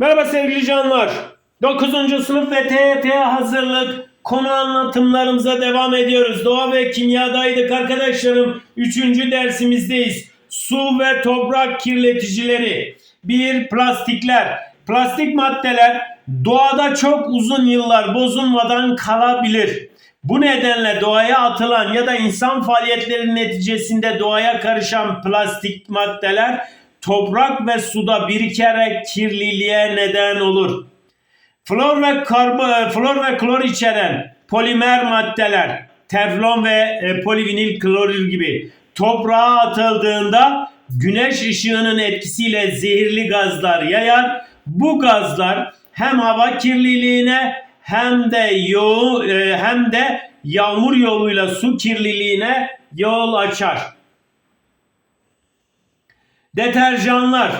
Merhaba sevgili canlar. 9. sınıf ve TYT hazırlık konu anlatımlarımıza devam ediyoruz. Doğa ve kimyadaydık arkadaşlarım. 3. dersimizdeyiz. Su ve toprak kirleticileri. 1. Plastikler. Plastik maddeler doğada çok uzun yıllar bozulmadan kalabilir. Bu nedenle doğaya atılan ya da insan faaliyetleri neticesinde doğaya karışan plastik maddeler toprak ve suda birikerek kirliliğe neden olur. Flor ve karbo, flor ve klor içeren polimer maddeler, teflon ve e, polivinil klorür gibi toprağa atıldığında güneş ışığının etkisiyle zehirli gazlar yayar. Bu gazlar hem hava kirliliğine hem de yo, e, hem de yağmur yoluyla su kirliliğine yol açar. Deterjanlar.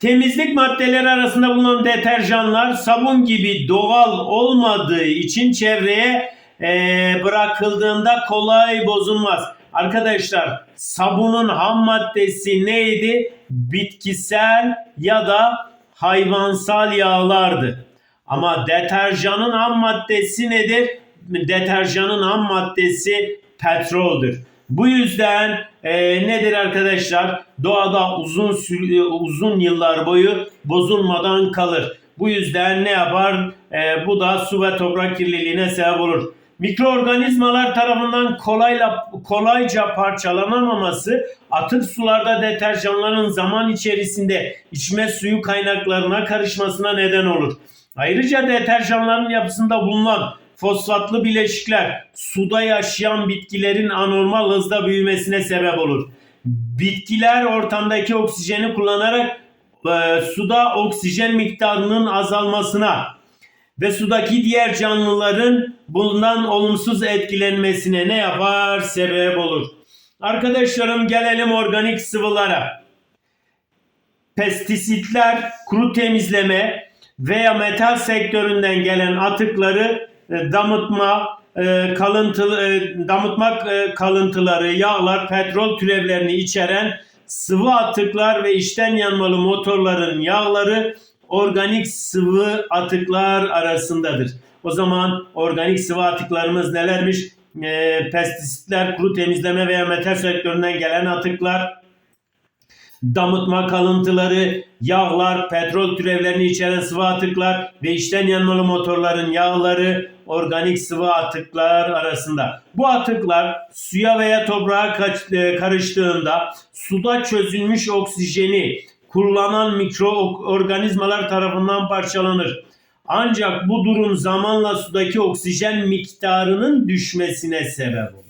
Temizlik maddeleri arasında bulunan deterjanlar sabun gibi doğal olmadığı için çevreye eee, bırakıldığında kolay bozulmaz. Arkadaşlar sabunun ham maddesi neydi? Bitkisel ya da hayvansal yağlardı. Ama deterjanın ham maddesi nedir? Deterjanın ham maddesi petroldür. Bu yüzden e, nedir arkadaşlar? Doğada uzun sü- uzun yıllar boyu bozulmadan kalır. Bu yüzden ne yapar? E, bu da su ve toprak kirliliğine sebep olur. Mikroorganizmalar tarafından kolayla kolayca parçalanamaması atık sularda deterjanların zaman içerisinde içme suyu kaynaklarına karışmasına neden olur. Ayrıca deterjanların yapısında bulunan fosfatlı bileşikler suda yaşayan bitkilerin anormal hızda büyümesine sebep olur. Bitkiler ortamdaki oksijeni kullanarak e, suda oksijen miktarının azalmasına ve sudaki diğer canlıların bundan olumsuz etkilenmesine ne yapar? Sebep olur. Arkadaşlarım gelelim organik sıvılara pestisitler, kuru temizleme veya metal sektöründen gelen atıkları e, damıtma, e, kalıntı, e, damıtmak e, kalıntıları, yağlar, petrol türevlerini içeren sıvı atıklar ve içten yanmalı motorların yağları organik sıvı atıklar arasındadır. O zaman organik sıvı atıklarımız nelermiş? E, pestisitler, kuru temizleme veya metal sektöründen gelen atıklar, damıtma kalıntıları, yağlar, petrol türevlerini içeren sıvı atıklar ve içten yanmalı motorların yağları organik sıvı atıklar arasında. Bu atıklar suya veya toprağa e, karıştığında suda çözülmüş oksijeni kullanan mikroorganizmalar tarafından parçalanır. Ancak bu durum zamanla sudaki oksijen miktarının düşmesine sebep olur.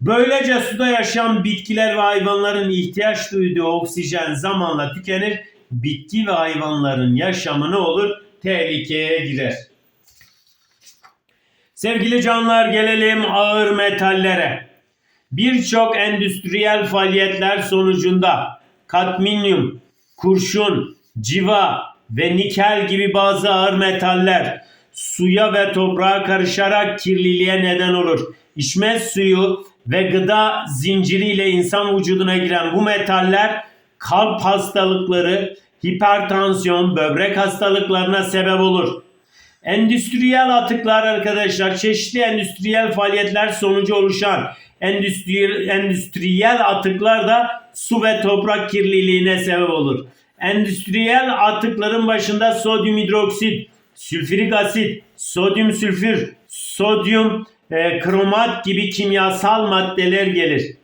Böylece suda yaşayan bitkiler ve hayvanların ihtiyaç duyduğu oksijen zamanla tükenir. Bitki ve hayvanların yaşamı ne olur? Tehlikeye girer. Sevgili canlar gelelim ağır metallere. Birçok endüstriyel faaliyetler sonucunda kadminyum, kurşun, civa ve nikel gibi bazı ağır metaller suya ve toprağa karışarak kirliliğe neden olur. İçme suyu ve gıda zinciriyle insan vücuduna giren bu metaller kalp hastalıkları, hipertansiyon, böbrek hastalıklarına sebep olur. Endüstriyel atıklar arkadaşlar çeşitli endüstriyel faaliyetler sonucu oluşan endüstri, endüstriyel atıklar da su ve toprak kirliliğine sebep olur. Endüstriyel atıkların başında sodyum hidroksit, sülfürik asit, sodyum sülfür, sodyum e, kromat gibi kimyasal maddeler gelir.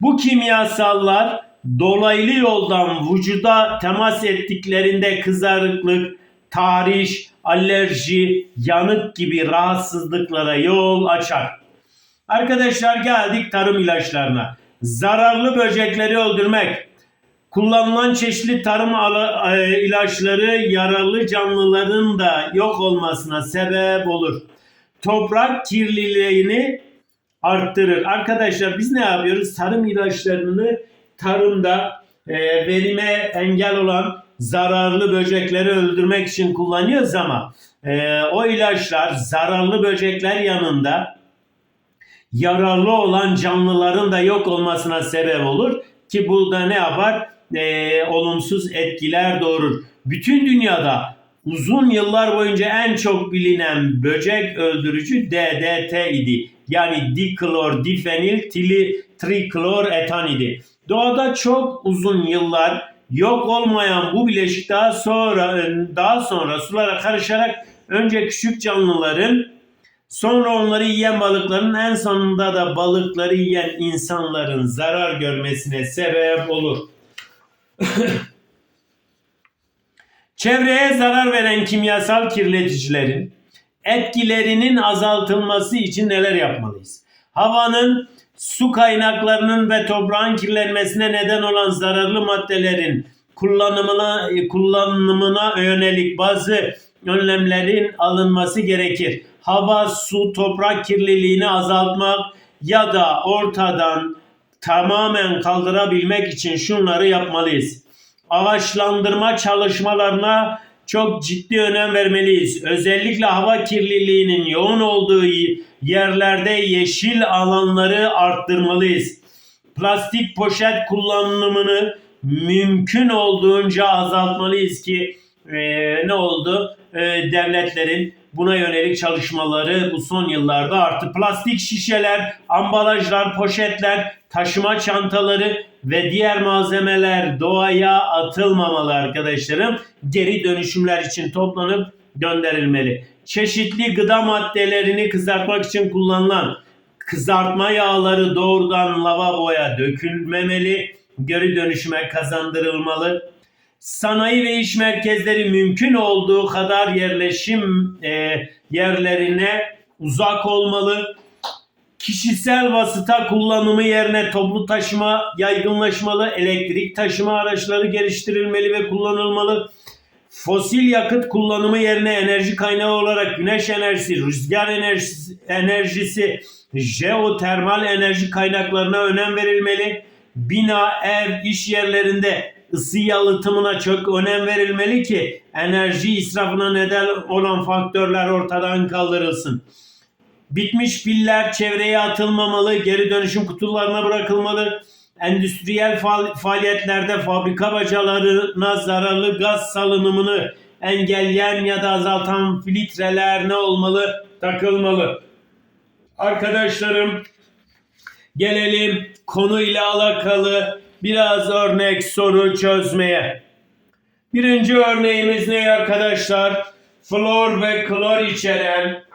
Bu kimyasallar dolaylı yoldan vücuda temas ettiklerinde kızarıklık, tahriş, alerji, yanık gibi rahatsızlıklara yol açar. Arkadaşlar geldik tarım ilaçlarına. Zararlı böcekleri öldürmek, kullanılan çeşitli tarım e, ilaçları yararlı canlıların da yok olmasına sebep olur. Toprak kirliliğini arttırır. Arkadaşlar biz ne yapıyoruz? Tarım ilaçlarını tarımda e, verime engel olan zararlı böcekleri öldürmek için kullanıyoruz ama e, o ilaçlar zararlı böcekler yanında yararlı olan canlıların da yok olmasına sebep olur ki bu da ne yapar? E, olumsuz etkiler doğurur. Bütün dünyada uzun yıllar boyunca en çok bilinen böcek öldürücü DDT idi. Yani diklor difenil tili triklor etan idi. Doğada çok uzun yıllar yok olmayan bu bileşik daha sonra daha sonra sulara karışarak önce küçük canlıların sonra onları yiyen balıkların en sonunda da balıkları yiyen insanların zarar görmesine sebep olur. Çevreye zarar veren kimyasal kirleticilerin etkilerinin azaltılması için neler yapmalıyız? Havanın, su kaynaklarının ve toprağın kirlenmesine neden olan zararlı maddelerin kullanımına kullanımına yönelik bazı önlemlerin alınması gerekir. Hava, su, toprak kirliliğini azaltmak ya da ortadan tamamen kaldırabilmek için şunları yapmalıyız ağaçlandırma çalışmalarına çok ciddi önem vermeliyiz. Özellikle hava kirliliğinin yoğun olduğu yerlerde yeşil alanları arttırmalıyız. Plastik poşet kullanımını mümkün olduğunca azaltmalıyız ki e, ne oldu? E, devletlerin buna yönelik çalışmaları bu son yıllarda arttı. Plastik şişeler, ambalajlar, poşetler, taşıma çantaları ve diğer malzemeler doğaya atılmamalı arkadaşlarım. Geri dönüşümler için toplanıp gönderilmeli. Çeşitli gıda maddelerini kızartmak için kullanılan kızartma yağları doğrudan lavaboya dökülmemeli, geri dönüşüme kazandırılmalı. Sanayi ve iş merkezleri mümkün olduğu kadar yerleşim e, yerlerine uzak olmalı kişisel vasıta kullanımı yerine toplu taşıma yaygınlaşmalı, elektrik taşıma araçları geliştirilmeli ve kullanılmalı. Fosil yakıt kullanımı yerine enerji kaynağı olarak güneş enerjisi, rüzgar enerjisi, enerjisi jeotermal enerji kaynaklarına önem verilmeli. Bina, ev, iş yerlerinde ısı yalıtımına çok önem verilmeli ki enerji israfına neden olan faktörler ortadan kaldırılsın. Bitmiş piller çevreye atılmamalı, geri dönüşüm kutularına bırakılmalı. Endüstriyel faaliyetlerde fabrika bacalarına zararlı gaz salınımını engelleyen ya da azaltan filtreler ne olmalı? Takılmalı. Arkadaşlarım gelelim konuyla alakalı biraz örnek soru çözmeye. Birinci örneğimiz ne arkadaşlar? Flor ve klor içeren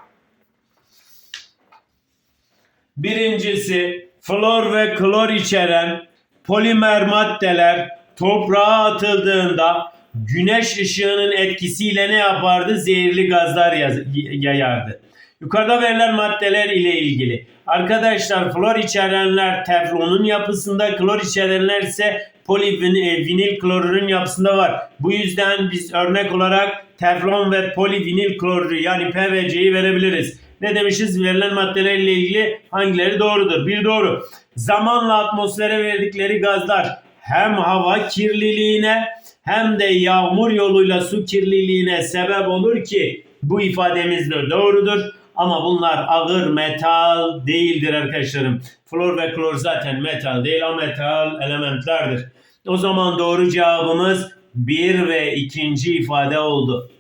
Birincisi flor ve klor içeren polimer maddeler toprağa atıldığında güneş ışığının etkisiyle ne yapardı? Zehirli gazlar yayardı. Yukarıda verilen maddeler ile ilgili. Arkadaşlar flor içerenler teflonun yapısında, klor içerenler ise polivinil klorürün yapısında var. Bu yüzden biz örnek olarak teflon ve polivinil klorürü yani PVC'yi verebiliriz. Ne demişiz? Verilen maddelerle ilgili hangileri doğrudur? Bir doğru. Zamanla atmosfere verdikleri gazlar hem hava kirliliğine hem de yağmur yoluyla su kirliliğine sebep olur ki bu ifademiz de doğrudur. Ama bunlar ağır metal değildir arkadaşlarım. Flor ve klor zaten metal değil, ametal elementlerdir. O zaman doğru cevabımız 1 ve ikinci ifade oldu.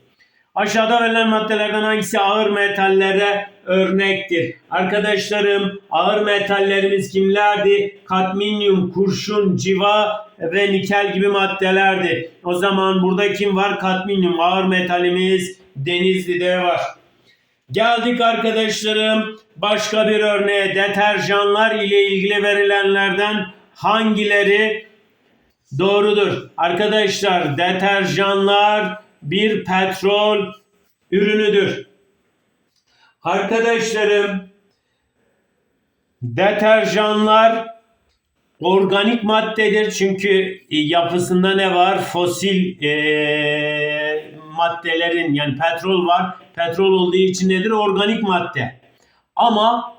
Aşağıda verilen maddelerden hangisi ağır metallere örnektir? Arkadaşlarım ağır metallerimiz kimlerdi? Kadminyum, kurşun, civa ve nikel gibi maddelerdi. O zaman burada kim var? Kadminyum ağır metalimiz Denizli'de var. Geldik arkadaşlarım başka bir örneğe deterjanlar ile ilgili verilenlerden hangileri doğrudur? Arkadaşlar deterjanlar bir petrol ürünüdür. Arkadaşlarım deterjanlar organik maddedir çünkü yapısında ne var? Fosil e, maddelerin yani petrol var. Petrol olduğu için nedir? Organik madde. Ama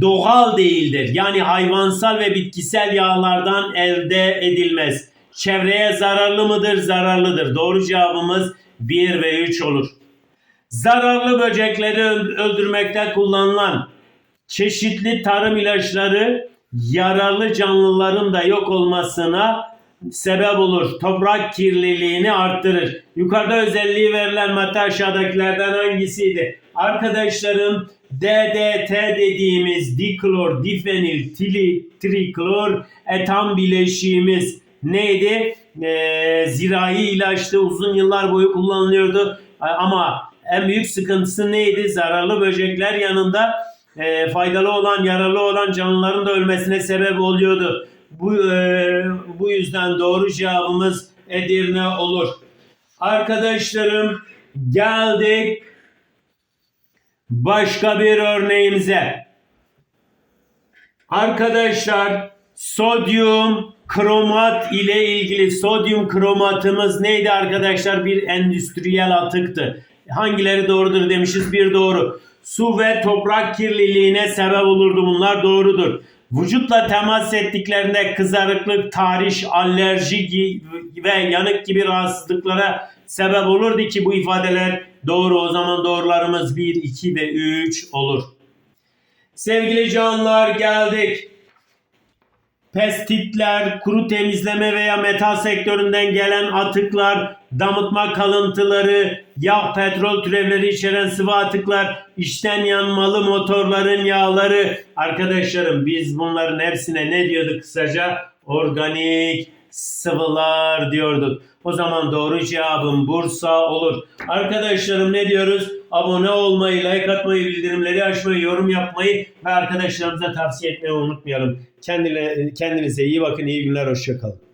doğal değildir. Yani hayvansal ve bitkisel yağlardan elde edilmez. Çevreye zararlı mıdır? Zararlıdır. Doğru cevabımız 1 ve 3 olur. Zararlı böcekleri öldürmekte kullanılan çeşitli tarım ilaçları yararlı canlıların da yok olmasına sebep olur. Toprak kirliliğini arttırır. Yukarıda özelliği verilen madde aşağıdakilerden hangisiydi? Arkadaşlarım DDT dediğimiz diklor, difenil, tili, triklor, etan bileşiğimiz neydi? Ee, zirai ilaçtı. Uzun yıllar boyu kullanılıyordu. Ama en büyük sıkıntısı neydi? Zararlı böcekler yanında e, faydalı olan, yararlı olan canlıların da ölmesine sebep oluyordu. Bu e, bu yüzden doğru cevabımız Edirne olur. Arkadaşlarım geldik başka bir örneğimize. Arkadaşlar sodyum kromat ile ilgili sodyum kromatımız neydi arkadaşlar? Bir endüstriyel atıktı. Hangileri doğrudur demişiz? Bir doğru. Su ve toprak kirliliğine sebep olurdu bunlar doğrudur. Vücutla temas ettiklerinde kızarıklık, tahriş, alerji ve yanık gibi rahatsızlıklara sebep olurdu ki bu ifadeler doğru. O zaman doğrularımız 1, 2 ve 3 olur. Sevgili canlar geldik. Pestitler, kuru temizleme veya metal sektöründen gelen atıklar, damıtma kalıntıları, yağ, petrol türevleri içeren sıvı atıklar, içten yanmalı motorların yağları. Arkadaşlarım biz bunların hepsine ne diyorduk kısaca? Organik sıvılar diyorduk. O zaman doğru cevabım Bursa olur. Arkadaşlarım ne diyoruz? Abone olmayı, like atmayı, bildirimleri açmayı, yorum yapmayı ve arkadaşlarımıza tavsiye etmeyi unutmayalım. Kendine, kendinize iyi bakın, iyi günler, hoşçakalın.